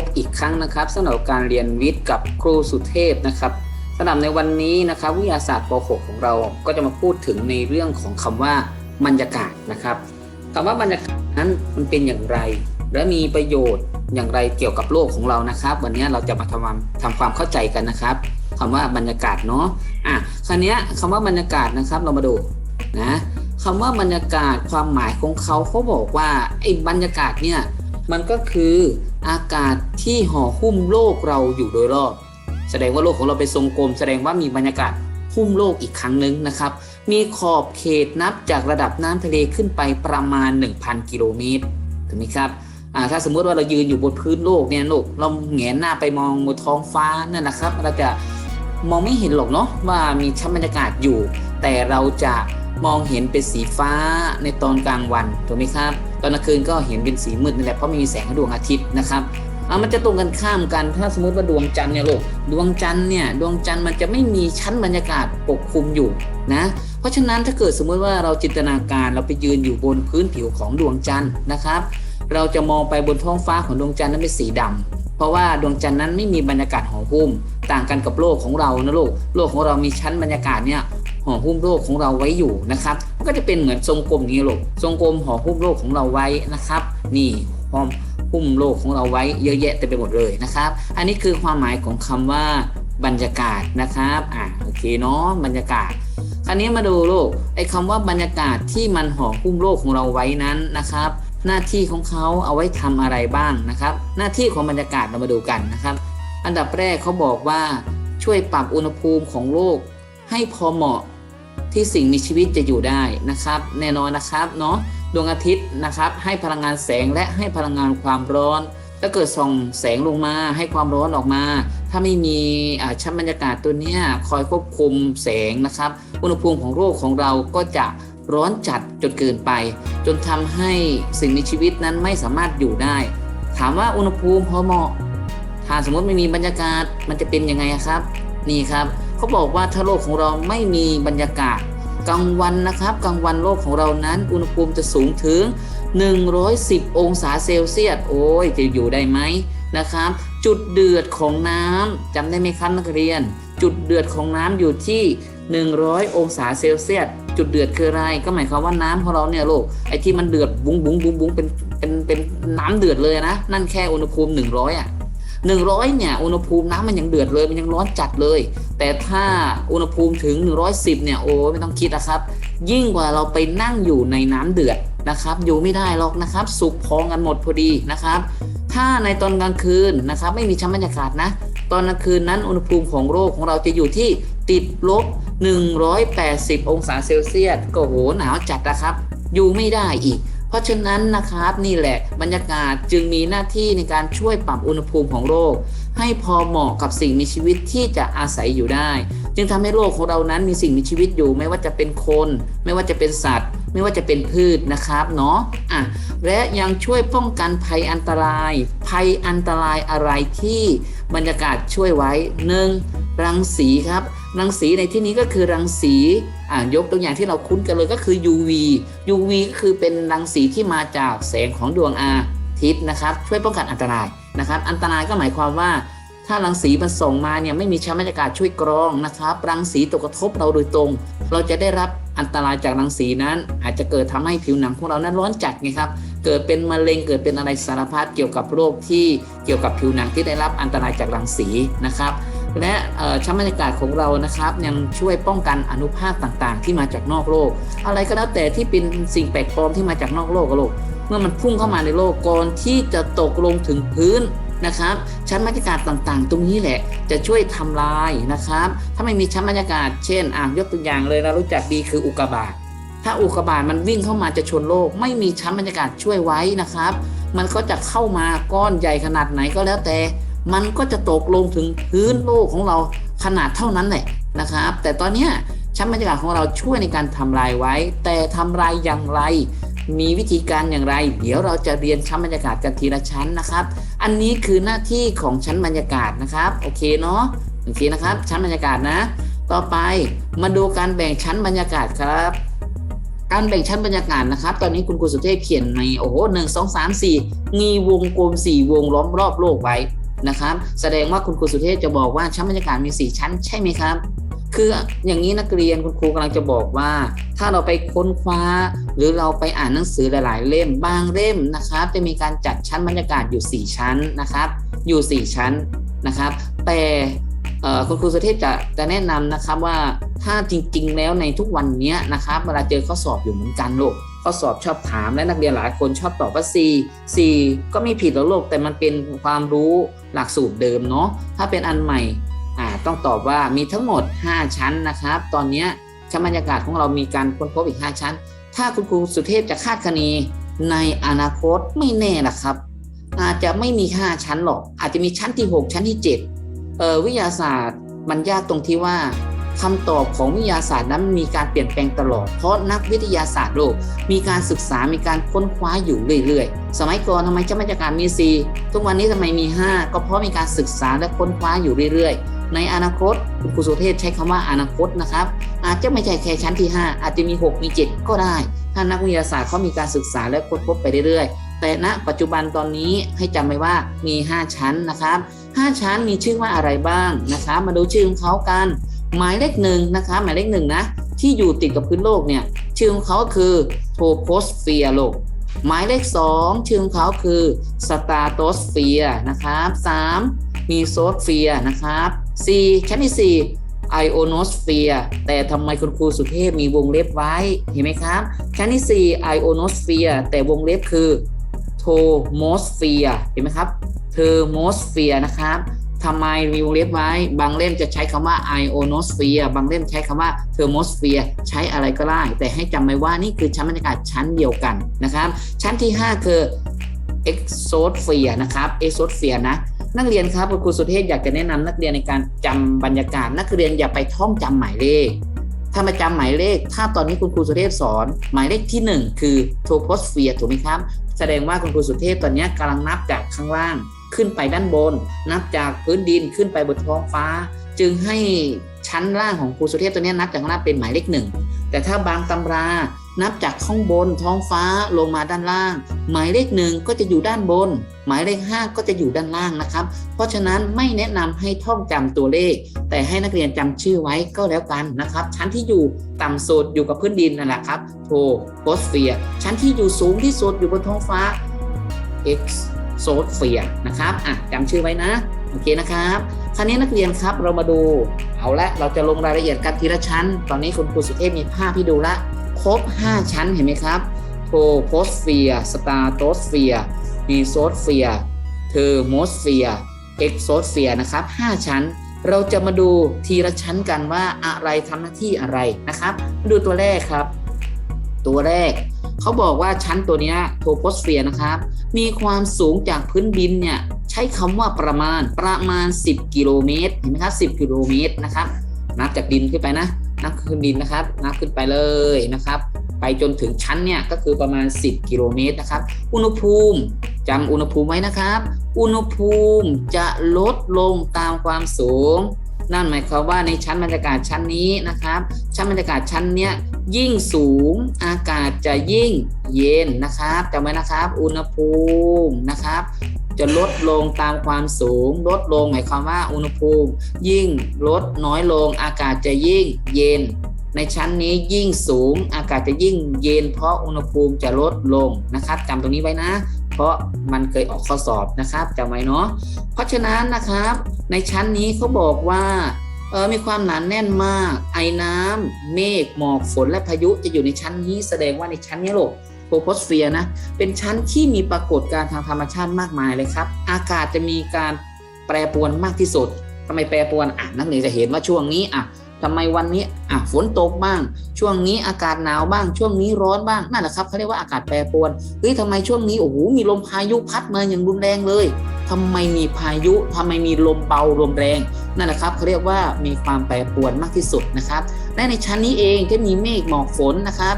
บอีกครั้งนะครับสำหรับการเรียนวิทย์กับครูสุเทพนะครับสำหรับในวันนี้นะครับวิทยาศาสตร์ป .6 ของเราก็จะมาพูดถึงในเรื่องของคำว่าบรรยากาศนะครับคำว่าบรรยากาศนั้นมันเป็นอย่างไร และมีประโยชน์อย่างไรเกี่ยวกับโลกของเรานะครับ วันนี้เราจะมาทำความทำความเข้าใจกันนะครับคำว่าบรรยากาศเนาะอะคราวนี้ยคำว่าบรรยากาศนะครับเรามาดูนะคำว่าบรรยากาศความหมายของเขาเขาบอกว่าไอ้บรรยากาศเนี่ยมันก็คือ อากาศที่ห่อหุ้มโลกเราอยู่โดยรอบ แสดงว่าโลกของเราเป็นทรงกลม แสดงว่ามีบรรยากาศหุ้มโลกอีกครั้งหนึ่งนะครับ มีขอบเขตนับจากระดับน้ำทะเลขึ้นไปประมาณ 1,000 กิโลเมตรถูกไหมครับถ้าสมมติว่าเรายืนอยู่บนพื้นโลกเนี่ยโลกเราแหงนหน้าไปมองบนท้องฟ้านั่นนะครับ เราจะมองไม่เห็นหรอกเนาะว่ามีชั้นบรรยากาศอยู่ แต่เราจะ มองเห็นเป็นสีฟ้าในตอนกลางวันถูกไหมครับ ตอนกลางคืนก็เห็นเป็นสีมืดนั่นแหละเพราะไม่มีแสงของดวงอาทิตย์นะครับอะมันจะตรงกันข้ามกันถ้าสมมติว่าดวงจันทร์เนี่ยลูกดวงจันทร์เนี่ยดวงจันทร์มันจะไม่มีชั้นบรรยากาศปกคลุมอยู่นะเพราะฉะนั้นถ้าเกิดสมมติว่าเราจินตนาการเราไปยืนอยู่บนพื้นผิวของดวงจันทร์นะครับ เราจะมองไปบนท้องฟ้าของดวงจันทร์นั้นเป็นสีดำเพราะว่าดวงจันทร์นั้นไม่มีบรรยากาศห่อหุ้ม ต่างกันกับโลกของเรานะลูกโลกของเรามีชั้นบรรยากาศเนี่ย ห่อหุ้มโลกของเราไว้อยู่นะครับมันก็จะเป็นเหมือนทรงกลมนี้ลูกทรงกลมห่อหุ้มโลกของเราไว้นะครับ นี่ห่อหุ้มโลกของเราไว้เยอะแยะเต็มไปหมดเลยนะครับ อันนี้คือความหมายของคำว่าบรรยากาศนะครับอ่าโอเคเนาะบรรยากาศคราวนี้มาดูลูกไอ้คำว่าบรรยากาศที่มันห่อหุ้มโลกของเราไว้นั้นนะครับ หน้าที่ของเขาเอาไว้ทำอะไรบ้างนะครับ หน้าที่ของบรรยากาศเรามาดูกันนะครับ อันดับแรกเขาบอกว่าช่วยปรับอุณหภูมิของโลกให้พอเหมาะ ที่สิ่งมีชีวิตจะอยู่ได้นะครับ แน่นอนนะครับเนาะดวงอาทิตย์นะครับ ให้พลังงานแสงและให้พลังงานความร้อนถ้าเกิดส่องแสงลงมาให้ความร้อนออกมา ถ้าไม่มีชั้นบรรยากาศตัวนี้คอยควบคุมแสงนะครับ อุณหภูมิของโลกของเราก็จะร้อนจัดจนเกินไป จนทำให้สิ่งมีชีวิตนั้นไม่สามารถอยู่ได้ ถามว่าอุณหภูมิพอเหมาะถ้าสมมติไม่มีบรรยากาศมันจะเป็นยังไงครับ นี่ครับ เขาบอกว่าถ้าโลกของเราไม่มีบรรยากาศกลางวันนะครับกลางวันโลกของเรานั้น อุณหภูมิจะสูงถึง 110 องศาเซลเซียสโอ้ยจะอยู่ได้ไหมนะครับ จุดเดือดของน้ำจำได้ไหมครับนักเรียน จุดเดือดของน้ำอยู่ที่ 100 องศาเซลเซียสจุดเดือดคืออะไร ก็หมายความว่าน้ำของเราเนี่ยโลกไอ้ที่มันเดือดบุ้งบุ้งบุ้งบุ้งเป็นเป็นเป็นน้ำเดือดเลยนะ นั่นแค่อุณหภูมิ 100อะ 100 เนี่ย อุณหภูมิน้ำมันยังเดือดเลย มันยังร้อนจัดเลย แต่ถ้าอุณหภูมิถึง 110 เนี่ย โอ้ไม่ต้องคิดนะครับ ยิ่งกว่าเราไปนั่งอยู่ในน้ำเดือดนะครับ อยู่ไม่ได้หรอกนะครับ สุกพองกันหมดพอดีนะครับ ถ้าในตอนกลางคืนนะครับ ไม่มีชั้นบรรยากาศนะ ตอนกลางคืนนั้นอุณหภูมิของโลกของเราจะอยู่ที่ติดลบ 180 องศาเซลเซียส ก็โหหนาวจัดนะครับ อยู่ไม่ได้อีก ราะฉะนั้นนะครับนี่แหละบรรยากาศจึงมีหน้าที่ในการช่วยปรับอุณหภูมิของโลก ให้พอเหมาะกับสิ่งมีชีวิตที่จะอาศัยอยู่ได้ จึงทำให้โลกของเรานั้นมีสิ่งมีชีวิตอยู่ ไม่ว่าจะเป็นคน ไม่ว่าจะเป็นสัตว์ ไม่ว่าจะเป็นพืชนะครับเนาะอะและยังช่วยป้องกันภัยอันตราย ภัยอันตรายอะไรที่บรรยากาศช่วยไว้หนึ่งรังสีครับ รังสีในที่นี้ก็คือรังสีอ่ายกตัวอย่างที่เราคุ้นกันเลยก็คือ UV UV ก็คือเป็นรังสีที่มาจากแสงของดวงอาทิตย์นะครับ ช่วยป้องกันอันตรายนะครับ อันตรายก็หมายความว่า ถ้ารังสีมันส่งมาเนี่ยไม่มีชั้นบรรยากาศช่วยกรองนะครับ รังสีตกกระทบเราโดยตรง เราจะได้รับอันตรายจากรังสีนั้น อาจจะเกิดทำให้ผิวหนังของเรานั้นร้อนจัดไงครับ เกิดเป็นมะเร็งเกิดเป็นอะไรสารพัดเกี่ยวกับโรคที่เกี่ยวกับผิวหนังที่ได้รับอันตรายจากรังสีนะครับ และชั้นบรรยากาศของเรานะครับ ยังช่วยป้องกันอนุภาคต่างๆ ที่มาจากนอกโลก อะไรก็แล้วแต่ที่เป็นสิ่งแปลกปลอมที่มาจากนอกโลกโลก เมื่อมันพุ่งเข้ามาในโลกก่อนที่จะตกลงถึงพื้นนะครับชั้นบรรยากาศต่างๆ ตรงนี้แหละจะช่วยทำลายนะครับ ถ้าไม่มีชั้นบรรยากาศเช่นอะยกตัวอย่างเลยเรารู้จักดีคืออุกกาบาตถ้าอุกกาบาตมันวิ่งเข้ามาจะชนโลก ไม่มีชั้นบรรยากาศช่วยไว้นะครับ มันก็จะเข้ามาก้อนใหญ่ขนาดไหนก็แล้วแต่ มันก็จะตกลงถึงพื้นโลกของเราขนาดเท่านั้นแหละนะครับ แต่ตอนนี้ชั้นบรรยากาศของเราช่วยในการทำลายไว้ แต่ทำลายอย่างไร มีวิธีการอย่างไร เดี๋ยวเราจะเรียนชั้นบรรยากาศกันทีละชั้นนะครับ อันนี้คือหน้าที่ของชั้นบรรยากาศนะครับโอเคเนาะโอเคนะครับ ชั้นบรรยากาศนะ ต่อไปมาดูการแบ่งชั้นบรรยากาศครับการแบ่งชั้นบรรยากาศนะครับ ตอนนี้คุณครูสุเทพเขียนในโอ้โหหนึ่งสองสามสี่มีวงกลมสี่วงล้อมรอบโลกไว้ นะครับ แสดงว่าคุณครูสุเทพจะบอกว่าชั้นบรรยากาศมีสี่ชั้นใช่ไหมครับ คืออย่างนี้นักเรียนคุณครูกำลังจะบอกว่า ถ้าเราไปค้นคว้า หรือเราไปอ่านหนังสือหลาย ๆ เล่มบางเล่มนะครับ จะมีการจัดชั้นบรรยากาศอยู่ 4 ชั้นนะครับ อยู่ 4 ชั้นนะครับ แต่คุณครูสุเทพจะจะแนะนำนะครับว่าถ้าจริง ๆ แล้วในทุกวันนี้นะครับเวลาเจอข้อสอบอยู่เหมือนกันลูก ข้อสอบชอบถามและนักเรียนหลายคนชอบตอบว่า C C ก็ไม่ผิดหรอกลูกแต่มันเป็นความรู้หลักสูตรเดิมเนาะถ้าเป็นอันใหม่อ่าต้องตอบว่ามีทั้งหมด 5 ชั้นนะครับ ตอนนี้ชั้นบรรยากาศของเรามีการค้นพบอีก 5 ชั้น ถ้าคุณครูสุเทพจะคาดคะเนในอนาคตไม่แน่นะครับ อาจจะไม่มี 5 ชั้นหรอก อาจจะมีชั้นที่ 6 ชั้นที่7เออวิทยาศาสตร์มันยากตรงที่ว่า คำตอบของวิทยาศาสตร์นั้นมีการเปลี่ยนแปลงตลอด เพราะนักวิทยาศาสตร์โลก มีการศึกษา มีการค้นคว้าอยู่เรื่อยๆ สมัยก่อนทำไมชั้นบรรยากาศมี 4 ทุกวันนี้ทำไมมี 5 ก็เพราะมีการศึกษาและค้นคว้าอยู่เรื่อยๆ ในอนาคตคุณครูสุเทพใช้คำว่าอนาคตนะครับ อาจจะไม่ใช่แค่ชั้นที่ 5 อาจจะมี 6 มี 7 ก็ได้ ถ้านักวิทยาศาสตร์เขามีการศึกษาและค้นพบไปเรื่อยๆ แต่ณปัจจุบันตอนนี้ให้จำไว้ว่ามี 5 ชั้นนะครับ 5 ชั้นมีชื่อว่าอะไรบ้างนะครับมาดูชื่อของเขากัน หมายเลขหนึ่งนะคะหมายเลขหนึ่งนะที่อยู่ติดกับพื้นโลกเนี่ยชื่อของเขาคือโทโพสเฟียโลก หมายเลขสองชื่อของเขาคือสตาโตสเฟียนะครับสามมีโซเฟียนะครับสี่ชั้นที่สี่ไอโอโนสเฟียแต่ทำไมคุณครูสุเทพมีวงเล็บไว้เห็นไหมครับ ชั้นที่สี่ไอโอโนสเฟียแต่วงเล็บคือโทโมสเฟียเห็นไหมครับเทอร์โมสเฟียนะครับ ทำไมมีวงเล็บไว้ บางเล่มจะใช้คำว่า ionosphere บางเล่มใช้คำว่า thermosphere ใช้อะไรก็ได้ แต่ให้จำไว้ว่านี่คือชั้นบรรยากาศชั้นเดียวกันนะครับ ชั้นที่ 5 คือ exosphere นะครับ exosphere นะนักเรียนครับคุณครูสุเทพอยากจะแนะนำนักเรียนในการจำบรรยากาศ นักเรียนอย่าไปท่องจำหมายเลข ถ้ามาจำหมายเลข ถ้าตอนนี้คุณครูสุเทพสอน หมายเลขที่ 1 คือ troposphere ถูกไหมครับ แสดงว่าคุณครูสุเทพตอนนี้กำลังนับจากข้างล่าง ขึ้นไปด้านบน นับจากพื้นดินขึ้นไปบนท้องฟ้า จึงให้ชั้นล่างของครูสุเทพตัวนี้นับจากข้างล่างเป็นหมายเลขหนึ่งแต่ถ้าบางตำรานับจากข้างบนท้องฟ้าลงมาด้านล่าง หมายเลขหนึ่งก็จะอยู่ด้านบน หมายเลขห้าก็จะอยู่ด้านล่างนะครับ เพราะฉะนั้นไม่แนะนำให้ท่องจำตัวเลข แต่ให้นักเรียนจำชื่อไว้ก็แล้วกันนะครับ ชั้นที่อยู่ต่ำสุดอยู่กับพื้นดินนั่นแหละครับโทโพสเฟียชั้นที่อยู่สูงที่สุดอยู่บนท้องฟ้า X โซเฟียนะครับอะจำชื่อไว้นะ โอเคนะครับคราวนี้นักเรียนครับเรามาดู เอาละเราจะลงรายละเอียดกันทีละชั้น ตอนนี้คุณครูสุเทพมีภาพให้ดูละครบ 5 ชั้นเห็นไหมครับโทโพสเฟียสตาโตสเฟียมีโซเฟียเทอร์โมสเฟียเอ็กโซเฟียนะครับ 5 ชั้น เราจะมาดูทีละชั้นกันว่าอะไรทำหน้าที่อะไรนะครับ มาดูตัวแรกครับ ตัวแรก เขาบอกว่าชั้นตัวนี้โทโพสเฟียนะครับ มีความสูงจากพื้นดินเนี่ยใช้คำว่าประมาณประมาณ 10 กิโลเมตร เห็นไหมครับ 10 กิโลเมตรนะครับ นับจากดินขึ้นไปนะ นับขึ้นดินนะครับ นับขึ้นไปเลยนะครับ ไปจนถึงชั้นเนี่ยก็คือประมาณ 10 กิโลเมตรนะครับ อุณหภูมิจำอุณหภูมิไว้นะครับ อุณหภูมิจะลดลงตามความสูงนั่นหมายความว่าในชั้นบรรยากาศชั้นนี้นะครับ ชั้นบรรยากาศชั้นเนี้ย ยิ่งสูงอากาศจะยิ่งเย็นนะครับจำไว้นะครับ อุณหภูมินะครับ จะลดลงตามความสูง ลดลงหมายความว่าอุณหภูมิ ยิ่งลดน้อยลง อากาศจะยิ่งเย็น ในชั้นนี้ยิ่งสูง อากาศจะยิ่งเย็น เพราะอุณหภูมิจะลดลงนะครับจำตรงนี้ไว้นะ เพราะมันเคยออกข้อสอบนะครับจำไว้เนาะเพราะฉะนั้นนะครับ ในชั้นนี้เขาบอกว่า มีความหนาแน่นมาก ไอน้ำเมฆหมอกฝนและพายุจะอยู่ในชั้นนี้แสดงว่าในชั้นนี้โลกโทโพสเฟียนะเป็นชั้นที่มีปรากฏการณ์ทางธรรมชาติมากมายเลยครับ อากาศจะมีการแปรปรวนมากที่สุดทำไมแปรปรวนอะนักเรียนจะเห็นว่าช่วงนี้อะทำไมวันนี้อะฝนตกบ้าง ช่วงนี้อากาศหนาวบ้าง ช่วงนี้ร้อนบ้างนั่นแหละครับเขาเรียกว่าอากาศแปรปรวนเฮ้ยทำไมช่วงนี้โอ้โหมีลมพายุพัดมาอย่างรุนแรงเลยทำไมมีพายุทำไมมีลมเบาลมแรง นั่นแหละครับเขาเรียกว่ามีความแปรปรวนมากที่สุดนะครับ และในชั้นนี้เองที่มีเมฆหมอกฝนนะครับ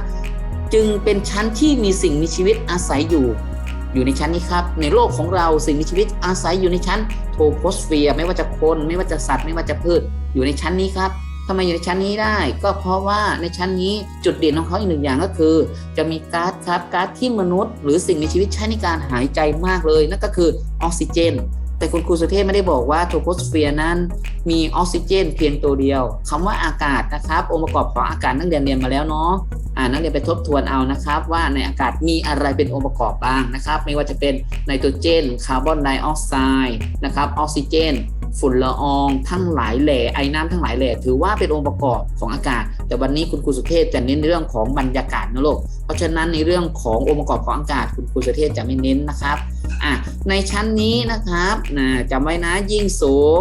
จึงเป็นชั้นที่มีสิ่งมีชีวิตอาศัยอยู่ อยู่ในชั้นนี้ครับ ในโลกของเราสิ่งมีชีวิตอาศัยอยู่ในชั้นโทโพสเฟียร์ไม่ว่าจะคนไม่ว่าจะสัตว์ไม่ว่าจะพืชอยู่ในชั้นนี้ครับทำไมอยู่ในชั้นนี้ได้ ก็เพราะว่าในชั้นนี้จุดเด่นของเขาอีกหนึ่งอย่างก็คือ จะมีก๊าซครับก๊าซที่มนุษย์ หรือสิ่งมีชีวิตใช้ในการหายใจมากเลยนั่นก็คือออกซิเจน แต่คุณครูสุเทพไม่ได้บอกว่าโทโพสเฟียร์นั้นมีออกซิเจนเพียงตัวเดียวคำว่าอากาศนะครับ องค์ประกอบของอากาศนักเรียนเรียนมาแล้วเนาะอ่านักเรียนไปทบทวนเอานะครับ ว่าในอากาศมีอะไรเป็นองค์ประกอบบ้างนะครับ ไม่ว่าจะเป็นไนโตรเจนคาร์บอนไดออกไซด์นะครับออกซิเจน ฝุ่นละอองทั้งหลายแหล่ไอ้น้ำทั้งหลายแหล่ถือว่าเป็นองค์ประกอบของอากาศ แต่วันนี้คุณครูสุเทพจะเน้นเรื่องของบรรยากาศนะลูกเพราะฉะนั้นในเรื่องขององค์ประกอบของอากาศ คุณครูสุเทพจะไม่เน้นนะครับอะในชั้นนี้นะครับนะจำไว้นะยิ่งสูง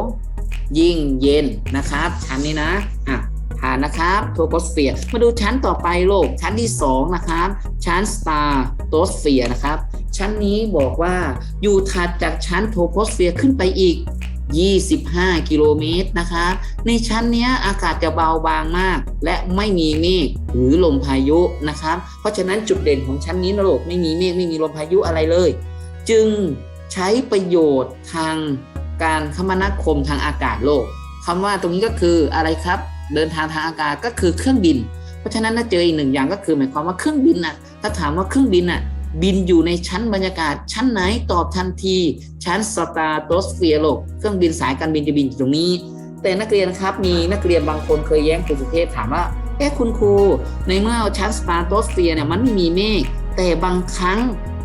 ยิ่งเย็นนะครับ ชั้นนี้นะอะผ่านนะครับโทโพสเฟียร์มาดูชั้นต่อไปโลก ชั้นที่ 2 นะครับ ชั้นสตาร์โตสเฟียร์นะครับ ชั้นนี้บอกว่าอยู่ถัดจากชั้นโทโพสเฟียร์ขึ้นไปอีก 25 กิโลเมตรนะครับในชั้นนี้อากาศจะเบาบางมาก และไม่มีเมฆหรือลมพายุนะครับ เพราะฉะนั้นจุดเด่นของชั้นนี้นะโลกไม่มีเมฆไม่มีลมพายุอะไรเลย จึงใช้ประโยชน์ทางการคมนาคมทางอากาศโลกคำว่าตรงนี้ก็คืออะไรครับ เดินทางทางอากาศก็คือเครื่องบิน เพราะฉะนั้นถ้าเจออีกหนึ่งอย่างก็คือหมายความว่าเครื่องบินน่ะถ้าถามว่าเครื่องบินน่ะ บินอยู่ในชั้นบรรยากาศ ชั้นไหนตอบทันที ชั้นสตาร์โตสเฟียร์โลกเครื่องบินสายการบินจะบินอยู่ตรงนี้ แต่นักเรียนครับมีนักเรียนบางคนเคยแย้งครูสุเทพถามว่าเอ๊คุณครู ในเมื่อชั้นสตาร์โตสเฟียร์เนี่ยมันไม่มีเมฆแต่บางครั้ง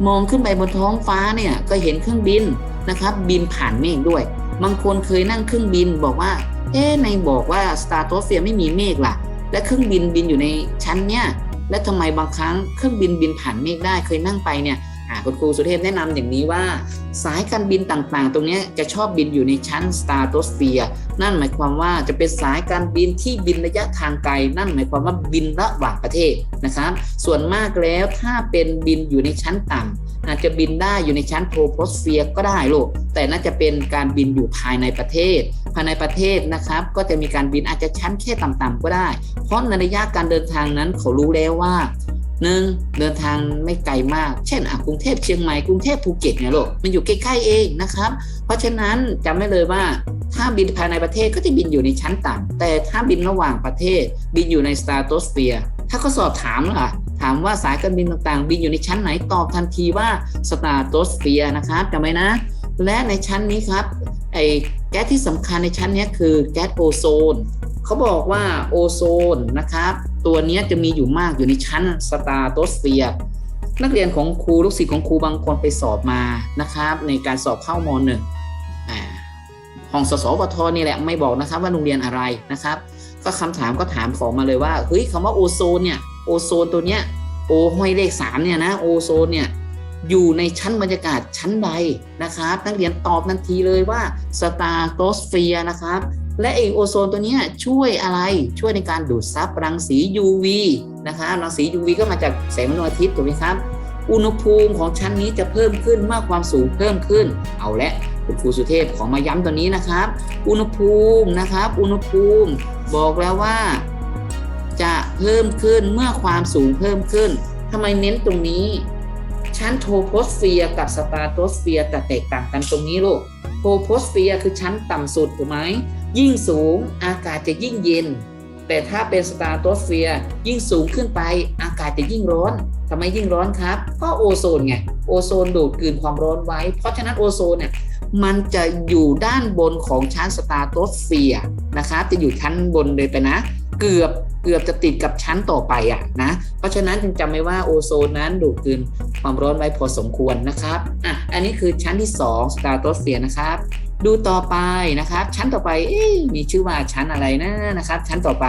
มองขึ้นไปบนท้องฟ้าเนี่ยก็เห็นเครื่องบินนะครับ บินผ่านเมฆด้วย บางคนเคยนั่งเครื่องบินบอกว่า เอ๊ในบอกว่าสตาร์โตสเฟียร์ไม่มีเมฆล่ะ และเครื่องบินบินอยู่ในชั้นเนี่ย และทำไมบางครั้งเครื่องบินบินผ่านเมฆได้เคยนั่งไปเนี่ยคุณครูสุเทพแนะนำอย่างนี้ว่า สายการบินต่างๆ ตรงนี้จะชอบบินอยู่ในชั้นสตาร์โตสเฟียร์นั่นหมายความว่าจะเป็นสายการบินที่บินระยะทางไกล นั่นหมายความว่าบินระหว่างประเทศนะครับ ส่วนมากแล้วถ้าเป็นบินอยู่ในชั้นต่ำ อาจจะบินได้อยู่ในชั้นโทโพสเฟียร์ก็ได้ลูกแต่น่าจะเป็นการบินอยู่ภายในประเทศ ภายในประเทศนะครับ ก็จะมีการบินอาจจะชั้นแค่ต่ำๆก็ได้ เพราะในระยะการเดินทางนั้นเขารู้แล้วว่าหนึ่งเดินทางไม่ไกลมาก เช่นอะกรุงเทพเชียงใหม่กรุงเทพภูเก็ตเนี่ยลูกมันอยู่ใกล้ๆเองนะครับ เพราะฉะนั้นจำไว้เลยว่า ถ้าบินภายในประเทศก็จะบินอยู่ในชั้นต่ำแต่ถ้าบินระหว่างประเทศ บินอยู่ในสตาร์โตสเฟียร์ถ้าเขาสอบถามล่ะ ถามว่าสายการบินต่างๆ บินอยู่ในชั้นไหนตอบทันทีว่าสตาร์โตสเฟียนะครับจำไว้นะ และในชั้นนี้ครับไอ้แก๊สที่สำคัญในชั้นนี้คือแก๊สโอโซนเขาบอกว่าโอโซนนะครับตัวนี้จะมีอยู่มากอยู่ในชั้นสตาร์โตสเฟียนักเรียนของครูลูกศิษย์ของครูบางคนไปสอบมานะครับ ในการสอบเข้ามหนึ่งห้องสสวทนี่แหละไม่บอกนะครับว่าโรงเรียนอะไรนะครับ ก็คำถามก็ถามขอมาเลยว่าเฮ้ยคำว่าโอโซนเนี่ย โอโซนตัวเนี้ยโอห้อยเลขสามเนี่ยนะโอโซนเนี่ยอยู่ในชั้นบรรยากาศชั้นใดนะครับนักเรียนตอบทันทีเลยว่าสตาร์โตสเฟียนะครับ และไอโอโซนตัวนี้ช่วยอะไรช่วยในการดูดซับรังสี UV นะครับรังสี UV ก็มาจากแสงดวงอาทิตย์ถูกไหมครับ อุณหภูมิของชั้นนี้จะเพิ่มขึ้นเมื่อความสูงเพิ่มขึ้น เอาละคุณครูสุเทพขอมาย้ำตัวนี้นะครับ อุณหภูมินะครับ อุณหภูมิ บอกแล้วว่า จะเพิ่มขึ้นเมื่อความสูงเพิ่มขึ้นทำไมเน้นตรงนี้ ชั้นโทโพสเฟียกับสตาร์โตสเฟียแต่แตกต่างกันตรงนี้ลูกโทโพสเฟียคือชั้นต่ำสุดถูกไหมยิ่งสูงอากาศจะยิ่งเย็น แต่ถ้าเป็นสตาร์โตสเฟียยิ่งสูงขึ้นไปอากาศจะยิ่งร้อนทำไมยิ่งร้อนครับ ก็โอโซนไงโอโซนดูดกลืนความร้อนไว้ เพราะฉะนั้นโอโซนเนี่ยมันจะอยู่ด้านบนของชั้นสตาร์โตสเฟียนะครับจะอยู่ชั้นบนเลยไปนะ เกือบ เกือบจะติดกับชั้นต่อไปอะนะ เพราะฉะนั้นจึงจำไว้ว่าโอโซนนั้นดูดกลืนความร้อนไว้พอสมควรนะครับอะอันนี้คือชั้นที่2สตาร์โตเฟียนะครับ ดูต่อไปนะครับ ชั้นต่อไปเอ๊มีชื่อว่าชั้นอะไรนะนะครับ ชั้นต่อไป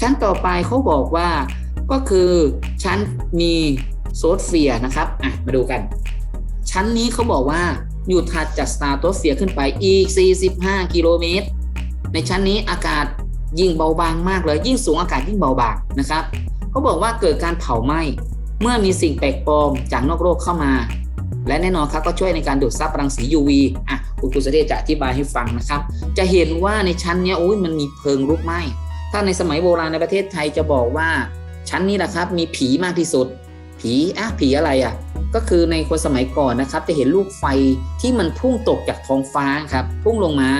ชั้นต่อไปเขาบอกว่าก็คือชั้นมีโซเฟียนะครับอะมาดูกัน ชั้นนี้เขาบอกว่าอยู่ถัดจากสตาร์โตเฟียขึ้นไปอีก 45 กิโลเมตร ในชั้นนี้อากาศ ยิ่งเบาบางมากเลย ยิ่งสูงอากาศยิ่งเบาบางนะครับเขาบอกว่าเกิดการเผาไหม้เมื่อมีสิ่งแปลกปลอมจากนอกโลกเข้ามา และแน่นอนครับก็ช่วยในการดูดซับรังสี UV อะคุณครูเสเดชจะอธิบายให้ฟังนะครับ จะเห็นว่าในชั้นเนี้ยโอ้ยมันมีเพลิงลุกไหม้ถ้าในสมัยโบราณในประเทศไทยจะบอกว่า ชั้นนี้แหละครับ มีผีมากที่สุด ผีอะผีอะไรอะก็คือในคนสมัยก่อนนะครับ จะเห็นลูกไฟที่มันพุ่งตกจากท้องฟ้าครับ พุ่งลงมา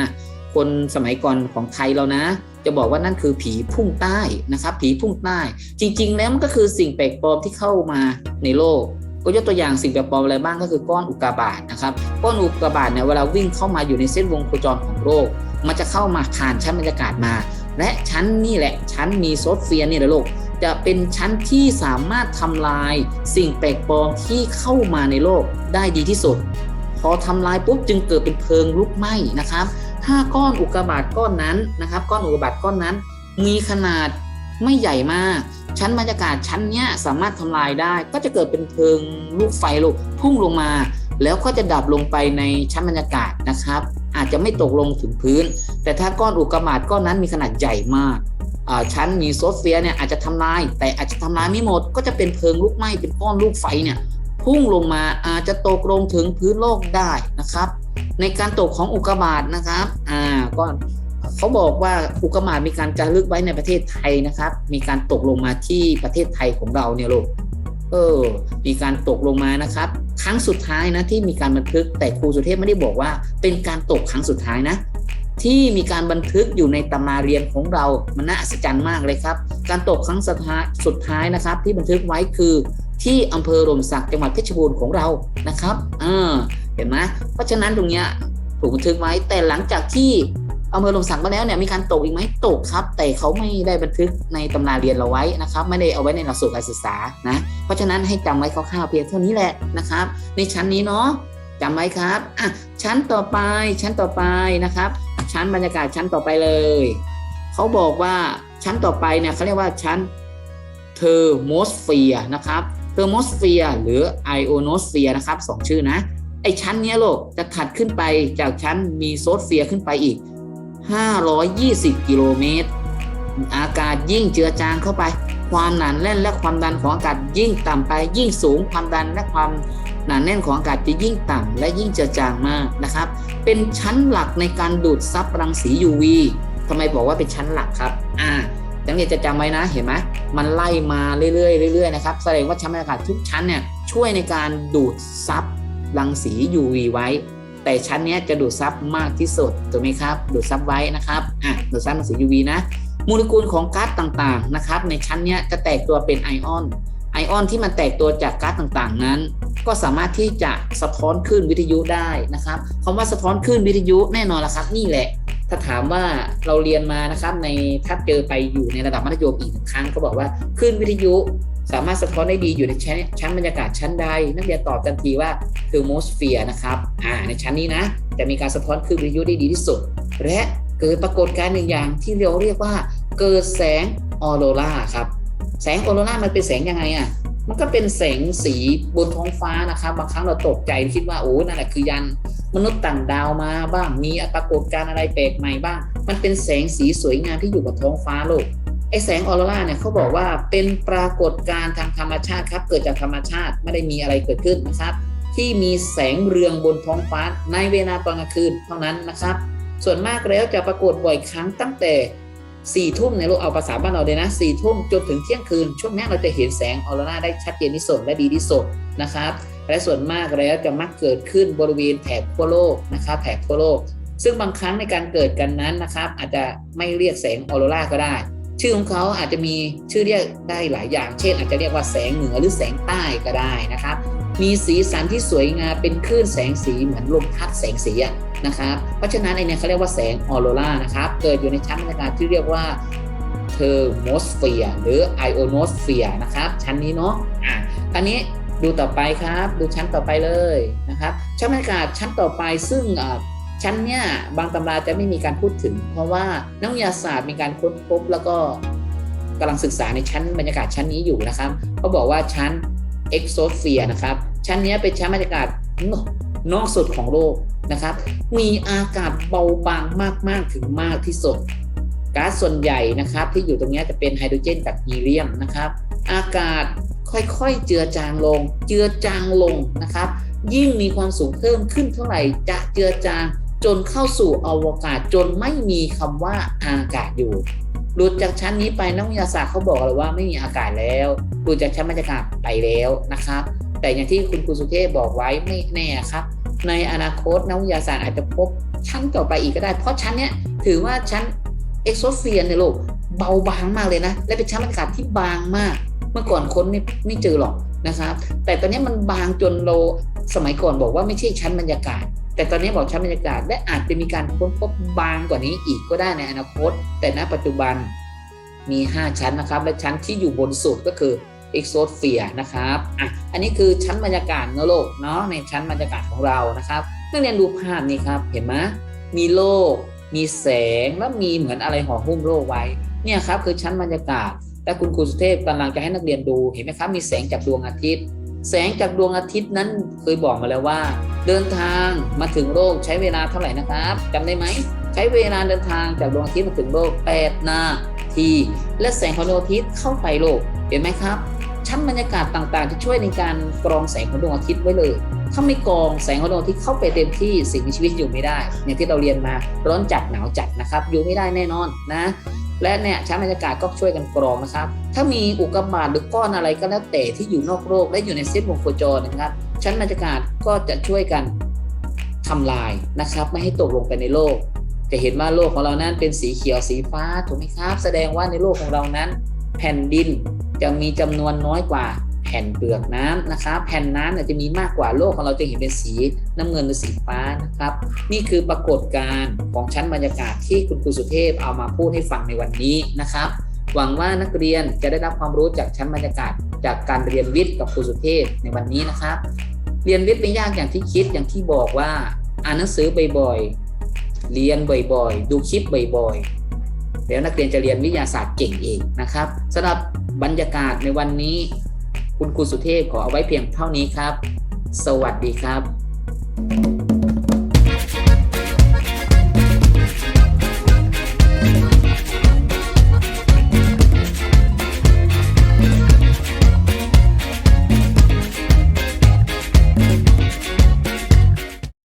คนสมัยก่อนของไทยเรานะ จะบอกว่านั่นคือผีพุ่งใต้นะครับ ผีพุ่งใต้ จริง ๆ แล้วมันก็คือสิ่งแปลกปลอมที่เข้ามาในโลก ก็ยกตัวอย่างสิ่งแปลกปลอมอะไรบ้างก็คือก้อนอุกกาบาตนะครับก้อนอุกกาบาตเนี่ยเวลาวิ่งเข้ามาอยู่ในเส้นวงโคจรของโลก มันจะเข้ามาผ่านชั้นบรรยากาศมา และชั้นนี่แหละชั้นมีโซเฟียนี่แหละโลกจะเป็นชั้นที่สามารถทำลายสิ่งแปลกปลอมที่เข้ามาในโลกได้ดีที่สุด พอทำลายปุ๊บจึงเกิดเป็นเพลิงลุกไหม้นะครับ ถ้าก้อนอุกกาบาตก้อนนั้นนะครับ ก้อนอุกกาบาตก้อนนั้น มีขนาดไม่ใหญ่มาก ชั้นบรรยากาศชั้นเนี้ยสามารถทำลายได้ ก็จะเกิดเป็นเพลิงลูกไฟลูกพุ่งลงมา แล้วก็จะดับลงไปในชั้นบรรยากาศนะครับ อาจจะไม่ตกลงถึงพื้น แต่ถ้าก้อนอุกกาบาตก้อนนั้นมีขนาดใหญ่มากชั้นมีโซเฟียเนี่ยอาจจะทำลาย แต่อาจจะทำลายไม่หมด ก็จะเป็นเพลิงลุกไหม้เป็นก้อนลูกไฟเนี่ยพุ่งลงมาอาจจะตกลงถึงพื้นโลกได้นะครับ ในการตกของอุกกาบาตนะครับ อ่าก็เขาบอกว่าอุกกาบาตมีการจารึกไว้ในประเทศไทยนะครับ มีการตกลงมาที่ประเทศไทยของเราเนี่ยลูกเออ มีการตกลงมานะครับ ครั้งสุดท้ายนะที่มีการบันทึกแต่ครูสุเทพไม่ได้บอกว่า เป็นการตกครั้งสุดท้ายนะ ที่มีการบันทึกอยู่ในตำราเรียนของเรามันน่าอัศจรรย์มากเลยครับ การตกครั้งสุดท้ายสุดท้ายนะครับ ที่บันทึกไว้คือที่อำเภอหลมสักจังหวัดเพชรบูรณ์ของเรานะครับเออ เห็นไหมเพราะฉะนั้นตรงเนี้ยถูกบันทึกไว้แต่หลังจากที่อำเภอหลมสักมาแล้วเนี่ยมีการตกอีกไหมตกครับ แต่เขาไม่ได้บันทึกในตำราเรียนเราไว้นะครับ ไม่ได้เอาไว้ในหลักสูตรการศึกษานะเพราะฉะนั้นให้จำไว้คร่าวๆเพียงเท่านี้แหละนะครับ ในชั้นนี้เนาะจำไว้ครับอะชั้นต่อไปชั้นต่อไปนะครับ ชั้นบรรยากาศชั้นต่อไปเลยเขาบอกว่าชั้นต่อไปเนี่ยเขาเรียกว่าชั้นเทอร์โมสเฟียร์นะครับเทอร์โมสเฟียร์หรือไอโอโนสเฟียร์นะครับสองชื่อนะ ไอชั้นเนี้ยโลกจะถัดขึ้นไปจากชั้นมีโซสเฟียขึ้นไปอีก 520 กิโลเมตร อากาศยิ่งเจือจางเข้าไป ความหนาแน่นและความดันของอากาศยิ่งต่ำไปยิ่งสูงความดันและความหนาแน่นของอากาศจะยิ่งต่ำและยิ่งเจือจางมากนะครับ เป็นชั้นหลักในการดูดซับรังสี UV ทำไมบอกว่าเป็นชั้นหลักครับอ่านักเรียจะจำไว้นะเห็นไหมมันไล่มาเรื่อยๆเรื่อยๆนะครับแสดงว่าชั้นบรรยากาศทุกชั้นเนี่ยช่วยในการดูดซับ รังสี UV ไว้ แต่ชั้นนี้จะดูดซับมากที่สุดถูกไหมครับ ดูดซับไว้นะครับอะดูดซับรังสี UV นะโมเลกุลของก๊าซต่างๆนะครับ ในชั้นนี้จะแตกตัวเป็นไอออน ไอออนที่มันแตกตัวจากก๊าซต่างๆนั้น ก็สามารถที่จะสะท้อนคลื่นวิทยุได้นะครับคำว่าสะท้อนคลื่นวิทยุแน่นอนละครับ นี่แหละถ้าถามว่าเราเรียนมานะครับในถ้าเจอไปอยู่ในระดับมัธยมอีกครั้งก็บอกว่าคลื่นวิทยุ สามารถสะท้อนได้ดีอยู่ในชั้นชั้นบรรยากาศชั้นใด นักเรียนตอบทันทีว่าคือโมสเฟียร์นะครับอ่าในชั้นนี้นะ จะมีการสะท้อนคลื่นวิทยุได้ดีที่สุด และเกิดปรากฏการณ์หนึ่งอย่างที่เราเรียกว่า เกิดแสงออโรราครับแสงออโรรามันเป็นแสงยังไงอะมันก็เป็นแสงสีบนท้องฟ้านะครับบางครั้งเราตกใจคิดว่าโอ้นั่นแหละคือยันมนุษย์ต่างดาวมาบ้างมีปรากฏการณ์อะไรแปลกใหม่บ้าง มันเป็นแสงสีสวยงามที่อยู่บนท้องฟ้าโลก ไอแสงออโรราเนี่ยเขาบอกว่าเป็นปรากฏการณ์ทางธรรมชาติครับ เกิดจากธรรมชาติไม่ได้มีอะไรเกิดขึ้นนะครับ ที่มีแสงเรืองบนท้องฟ้าในเวลาตอนกลางคืนเท่านั้นนะครับ ส่วนมากแล้วจะปรากฏบ่อยครั้งตั้งแต่สี่ทุ่มในโลกเอาภาษาบ้านเราเลยนะสี่ทุ่มจนถึงเที่ยงคืน ช่วงนี้เราจะเห็นแสงออโรราได้ชัดเจนที่สุดและดีที่สุดนะครับ และส่วนมากแล้วจะมักเกิดขึ้นบริเวณแถบขั้วโลกนะครับแถบขั้วโลก ซึ่งบางครั้งในการเกิดกันนั้นนะครับ อาจจะไม่เรียกแสงออโรราก็ได้ ชื่อของเขาอาจจะมีชื่อเรียกได้หลายอย่าง เช่น อาจจะเรียกว่าแสงเหนือหรือแสงใต้ก็ได้นะครับ มีสีสันที่สวยงามเป็นคลื่นแสงสีเหมือนลมพัดแสงสีนะครับเพราะฉะนั้นไอเนี่ยเขาเรียกว่าแสงออโรรานะครับเกิดอยู่ในชั้นบรรยากาศที่เรียกว่าเทอร์โมสเฟียร์หรือไอโอโนสเฟียร์นะครับ ชั้นนี้เนาะอะอันนี้ดูต่อไปครับ ดูชั้นต่อไปเลยนะครับชั้นบรรยากาศชั้นต่อไปซึ่งอ่า ชั้นเนี้ยบางตำราจะไม่มีการพูดถึง เพราะว่านักวิทยาศาสตร์มีการค้นพบ แล้วก็กำลังศึกษาในชั้นบรรยากาศชั้นนี้อยู่นะครับเขาบอกว่าชั้นเอ็กโซเฟียนะครับ ชั้นนี้เป็นชั้นบรรยากาศนอกสุดของโลกนะครับ มีอากาศเบาบางมาก ๆ ถึงมากที่สุดก๊าซส่วนใหญ่นะครับ ที่อยู่ตรงนี้จะเป็นไฮโดรเจนกับฮีเลียมนะครับ อากาศค่อยๆเจือจางลง เจือจางลงนะครับ ยิ่งมีความสูงเพิ่มขึ้นเท่าไหร่จะเจือจาง จนเข้าสู่อวกาศจนไม่มีคำว่าอากาศอยู่หลุดจากชั้นนี้ไปนักวิทยาศาสตร์เขาบอกเลยว่าไม่มีอากาศแล้วหลุดจากชั้นบรรยากาศไปแล้วนะครับ แต่อย่างที่คุณครูสุเทพบอกไว้ไม่แน่ครับ ในอนาคตนักวิทยาศาสตร์อาจจะพบชั้นต่อไปอีกก็ได้ เพราะชั้นเนี้ยถือว่าชั้นเอ็กโซเฟียนี่ยลูกเบาบางมากเลยนะ และเป็นชั้นบรรยากาศที่บางมาก เมื่อก่อนคนไม่ไม่เจอหรอกนะครับ แต่ตอนนี้มันบางจนเราสมัยก่อนบอกว่าไม่ใช่ชั้นบรรยากาศ แต่ตอนนี้บอกชั้นบรรยากาศและอาจจะมีการค้นพบบางกว่านี้อีกก็ได้ในอนาคต แต่ณปัจจุบันมี 5 ชั้นนะครับ และชั้นที่อยู่บนสุดก็คือเอกโซเฟียนะครับอะอันนี้คือชั้นบรรยากาศนโลกเนาะในชั้นบรรยากาศของเรานะครับนักเรียนดูภาพนี้ครับเห็นไหมมีโลก มีแสงแล้วมีเหมือนอะไรห่อหุ้มโลกไว้เนี่ยครับคือชั้นบรรยากาศและคุณครูสุเทพกำลังจะให้นักเรียนดูเห็นไหมครับมีแสงจากดวงอาทิตย์ แสงจากดวงอาทิตย์นั้นเคยบอกมาแล้วว่า เดินทางมาถึงโลกใช้เวลาเท่าไหร่นะครับจำได้ไหม ใช้เวลาเดินทางจากดวงอาทิตย์มาถึงโลก 8 นาที และแสงของดวงอาทิตย์เข้าไปโลกเห็นไหมครับ ชั้นบรรยากาศต่างๆที่ช่วยในการกรองแสงของดวงอาทิตย์ไว้เลยถ้าไม่กรองแสงของดวงอาทิตย์เข้าไปเต็มที่สิ่งมีชีวิตอยู่ไม่ได้อย่างที่เราเรียนมาร้อนจัดหนาวจัดนะครับอยู่ไม่ได้แน่นอนนะ และเนี่ยชั้นบรรยากาศก็ช่วยกันกรองนะครับ ถ้ามีอุกกาบาตหรือก้อนอะไรก็แล้วแต่ที่อยู่นอกโลกและอยู่ในเส้นวงโคจรนะครับ ชั้นบรรยากาศก็จะช่วยกันทำลายนะครับ ไม่ให้ตกลงไปในโลก จะเห็นว่าโลกของเรานั้นเป็นสีเขียวสีฟ้าถูกไหมครับ แสดงว่าในโลกของเรานั้น แผ่นดินจะมีจำนวนน้อยกว่า ผ่นเปลือกน้ำนะครับ แผ่นน้ำเนี่ยจะมีมากกว่าโลกของเราจะเห็นเป็นสีน้ำเงินหรือสีฟ้านะครับ นี่คือปรากฏการณ์ของชั้นบรรยากาศที่คุณครูสุเทพเอามาพูดให้ฟังในวันนี้นะครับ หวังว่านักเรียนจะได้รับความรู้จากชั้นบรรยากาศ จากการเรียนวิทย์กับครูสุเทพในวันนี้นะครับ เรียนวิทย์ไม่ยากอย่างที่คิดอย่างที่บอกว่าอ่านหนังสือบ่อยๆเรียนบ่อยๆ ดูคลิปบ่อยๆแล้วนักเรียนจะเรียนวิทยาศาสตร์เก่งเองนะครับสำหรับบรรยากาศในวันนี้ คุณครูสุเทพขอเอาไว้เพียงเท่านี้ครับ สวัสดีครับ